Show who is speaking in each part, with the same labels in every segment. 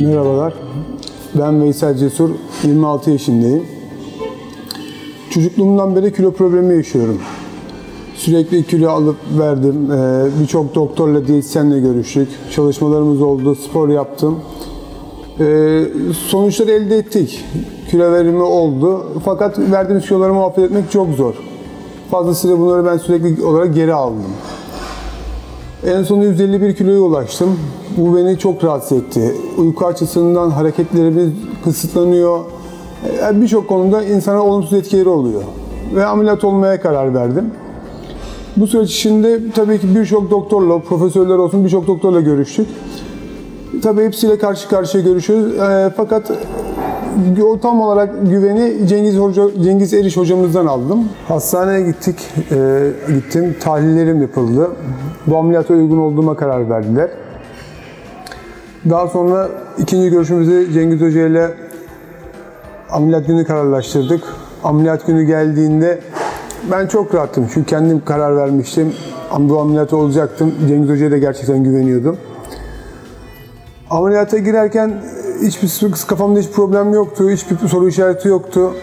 Speaker 1: Merhabalar. Ben Veysel Cesur, 26 yaşındayım. Çocukluğumdan beri kilo problemi yaşıyorum. Sürekli kilo alıp verdim. Ee, Birçok doktorla, diyetisyenle görüştük. Çalışmalarımız oldu, spor yaptım. Ee, Sonuçları elde ettik. Kilo verimi oldu. Fakat verdiğimiz kiloları muhafaza etmek çok zor. Fazlasıyla bunları ben sürekli olarak geri aldım. En son 151 kiloya ulaştım. Bu beni çok rahatsız etti. Uyku açısından hareketlerimiz kısıtlanıyor. Yani Birçok konuda insana olumsuz etkileri oluyor. Ve ameliyat olmaya karar verdim. Bu süreç içinde tabii ki birçok doktorla, profesörler olsun birçok doktorla görüştük. Tabii hepsiyle karşı karşıya görüşüyoruz. Ee, fakat o tam olarak güveni Cengiz Hoca, Cengiz Eriş hocamızdan aldım. Hastaneye gittik, e, gittim, tahlillerim yapıldı. Bu ameliyata uygun olduğuma karar verdiler. Daha sonra ikinci görüşümüzü Cengiz Hoca ile ameliyat günü kararlaştırdık. Ameliyat günü geldiğinde ben çok rahattım çünkü kendim karar vermiştim. Bu ameliyat olacaktım. Cengiz Hoca'ya da gerçekten güveniyordum. Ameliyata girerken hiçbir kafamda hiç problem yoktu, hiçbir soru işareti yoktu.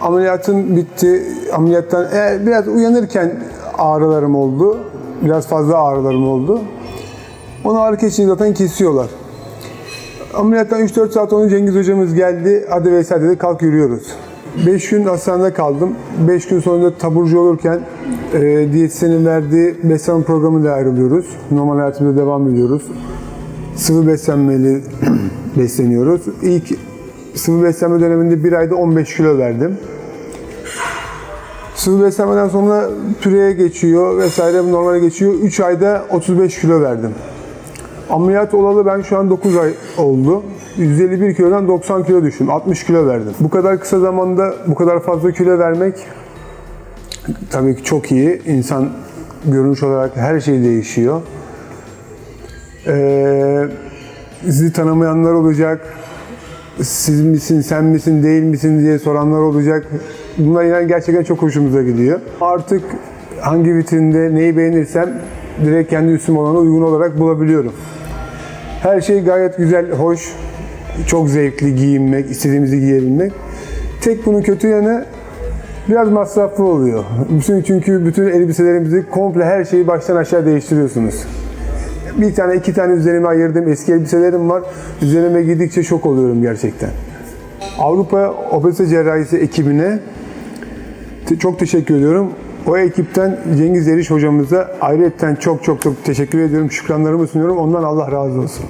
Speaker 1: Ameliyatın bitti. Ameliyattan e, biraz uyanırken ağrılarım oldu. Biraz fazla ağrılarım oldu. Onu ağrı kesici zaten kesiyorlar. Ameliyattan 3-4 saat sonra Cengiz hocamız geldi. Hadi Veysel dedi kalk yürüyoruz. 5 gün hastanede kaldım. 5 gün sonra da taburcu olurken e, diyetisyenin verdiği beslenme programıyla ayrılıyoruz. Normal hayatımıza devam ediyoruz. Sıvı beslenmeli besleniyoruz. İlk sıvı beslenme döneminde bir ayda 15 kilo verdim. Sıvı beslenmeden sonra püreye geçiyor vesaire normale geçiyor. 3 ayda 35 kilo verdim. Ameliyat olalı ben şu an 9 ay oldu. 151 kilodan 90 kilo düştüm. 60 kilo verdim. Bu kadar kısa zamanda bu kadar fazla kilo vermek tabii ki çok iyi. İnsan görünüş olarak her şey değişiyor. Ee, sizi tanımayanlar olacak. Siz misin, sen misin, değil misin diye soranlar olacak. Bunlar yani gerçekten çok hoşumuza gidiyor. Artık hangi vitrinde neyi beğenirsem direkt kendi üstüme olana uygun olarak bulabiliyorum. Her şey gayet güzel, hoş. Çok zevkli giyinmek, istediğimizi giyebilmek. Tek bunun kötü yanı biraz masraflı oluyor. Çünkü bütün elbiselerimizi komple her şeyi baştan aşağı değiştiriyorsunuz. Bir tane iki tane üzerime ayırdığım eski elbiselerim var. Üzerime giydikçe şok oluyorum gerçekten. Avrupa Obezite Cerrahisi ekibine çok teşekkür ediyorum. O ekipten Cengiz Eriş hocamıza ayrıca çok çok çok teşekkür ediyorum. Şükranlarımı sunuyorum. Ondan Allah razı olsun.